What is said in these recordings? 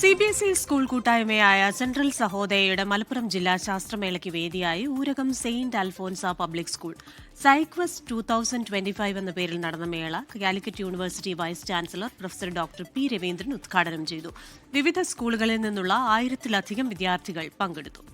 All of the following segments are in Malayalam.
C B S E school കൂട്ടായ്മയായ സെൻട്രൽ സഹോദയയുടെ മലപ്പുറം ജില്ലാ ശാസ്ത്രമേളയ്ക്ക് വേദിയായി Oorakam saint Alphonsa public school. സൈക്വസ് two thousand twenty five എന്ന പേരിൽ നടന്ന മേള Calicut university vice chancellor professor doctor P Raveendran ഉദ്ഘാടനം ചെയ്തു. വിവിധ സ്കൂളുകളിൽ നിന്നുള്ള ആയിരത്തിലധികം വിദ്യാർത്ഥികൾ പങ്കെടുത്തു.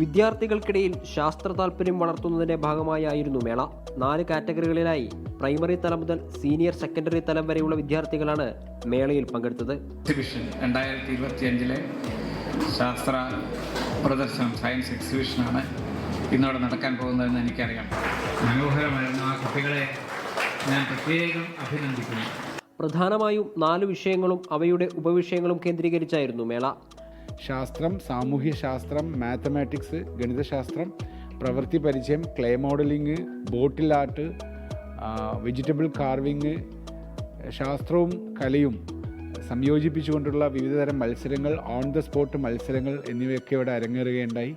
വിദ്യാർത്ഥികൾക്കിടയിൽ ശാസ്ത്ര താല്പര്യം വളർത്തുന്നതിന്റെ ഭാഗമായായിരുന്നു മേള. നാല് കാറ്റഗറികളിലായി പ്രൈമറി തലം മുതൽ സീനിയർ സെക്കൻഡറി തലം വരെയുള്ള വിദ്യാർത്ഥികളാണ് മേളയിൽ പങ്കെടുത്തത്. എക്സിബിഷൻ രണ്ടായിരത്തി ഇരുപത്തി അഞ്ചിലെ ശാസ്ത്ര പ്രദർശനം സയൻസ് എക്സിബിഷനാണ് ഇന്നോടെ നടക്കാൻ പോകുന്നതെന്ന് എനിക്കറിയാം. മനോഹരമായിരുന്നു. ആ കുട്ടികളെ ഞാൻ പ്രത്യേകം അഭിനന്ദിക്കുന്നു. പ്രധാനമായും നാല് വിഷയങ്ങളും അവയുടെ ഉപവിഷയങ്ങളും കേന്ദ്രീകരിച്ചായിരുന്നു മേള. ശാസ്ത്രം സാമൂഹ്യ ശാസ്ത്രം മാത്തമാറ്റിക്സ് ഗണിതശാസ്ത്രം പ്രവൃത്തി പരിചയം clay modelling bottle art vegetable carving ശാസ്ത്രവും കലയും സംയോജിപ്പിച്ചുകൊണ്ടുള്ള വിവിധതരം മത്സരങ്ങൾ ഓൺ ദ സ്പോട്ട് മത്സരങ്ങൾ എന്നിവയൊക്കെ ഇവിടെ അരങ്ങേറുകയുണ്ടായി.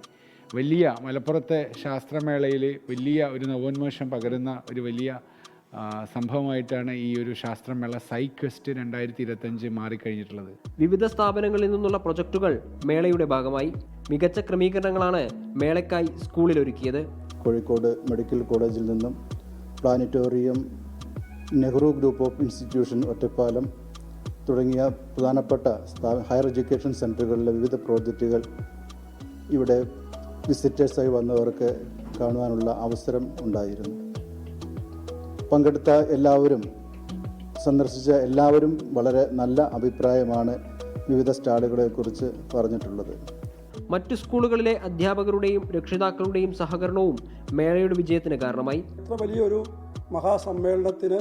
വലിയ മലപ്പുറത്തെ ശാസ്ത്രമേളയിൽ വലിയ ഒരു നവോന്മേഷം പകരുന്ന ഒരു വലിയ സംഭവമായിട്ടാണ് ഈ ഒരു ശാസ്ത്രമേള സൈക്വസ്റ്റ് രണ്ടായിരത്തി ഇരുപത്തഞ്ച് മാറിക്കഴിഞ്ഞിട്ടുള്ളത്. വിവിധ സ്ഥാപനങ്ങളിൽ നിന്നുള്ള പ്രൊജക്ടുകൾ മേളയുടെ ഭാഗമായി. മികച്ച ക്രമീകരണങ്ങളാണ് മേളയ്ക്കായി സ്കൂളിൽ ഒരുക്കിയത് കോഴിക്കോട് മെഡിക്കൽ കോളേജിൽ നിന്നും planetarium Nehru group of institution Ottapalam തുടങ്ങിയ പ്രധാനപ്പെട്ട ഹയർ എഡ്യൂക്കേഷൻ സെന്ററുകളിലെ വിവിധ പ്രോജക്റ്റുകൾ ഇവിടെ വിസിറ്റേഴ്സായി വന്നവർക്ക് കാണുവാനുള്ള അവസരം ഉണ്ടായിരുന്നു. പങ്കെടുത്ത എല്ലാവരും സന്ദർശിച്ച എല്ലാവരും വളരെ നല്ല അഭിപ്രായമാണ് വിവിധ സ്റ്റാളുകളെ കുറിച്ച് പറഞ്ഞിട്ടുള്ളത്. മറ്റു സ്കൂളുകളിലെ അധ്യാപകരുടെയും രക്ഷിതാക്കളുടെയും സഹകരണവും മേളയുടെ വിജയത്തിന് കാരണമായി. ഇത്ര വലിയൊരു മഹാസമ്മേളനത്തിന്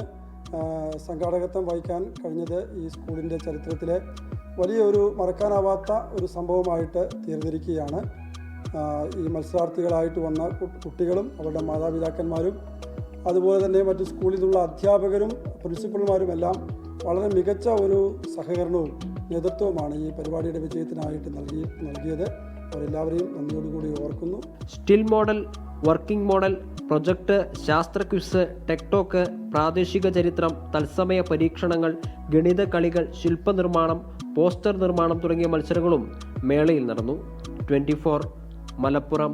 സംഘാടകത്വം വഹിക്കാൻ കഴിഞ്ഞത് ഈ സ്കൂളിന്റെ ചരിത്രത്തിലെ വലിയൊരു മറക്കാനാവാത്ത ഒരു സംഭവമായിട്ട് തീർന്നിരിക്കുകയാണ്. ഈ മത്സരാർത്ഥികളായിട്ട് വന്ന കുട്ടികളും അവരുടെ മാതാപിതാക്കന്മാരും അതുപോലെ തന്നെ മറ്റ് സ്കൂളിൽ നിന്നുള്ള അധ്യാപകരും പ്രിൻസിപ്പൽമാരും എല്ലാം വളരെ മികച്ച ഒരു സഹകരണവും നേതൃത്വവുമാണ് ഈ പരിപാടിയുടെ വിജയത്തിനായിട്ട് നൽകി നൽകിയത്. അവരെല്ലാവരെയും നന്ദിയോടുകൂടി ഓർക്കുന്നു. Still model working model project ശാസ്ത്ര ക്വിസ് ടെക്ടോക്ക് പ്രാദേശിക ചരിത്രം തത്സമയ പരീക്ഷണങ്ങൾ ഗണിത കളികൾ ശില്പനിർമ്മാണം പോസ്റ്റർ നിർമ്മാണം തുടങ്ങിയ മത്സരങ്ങളും മേളയിൽ നടന്നു. ട്വന്റി മലപ്പുറം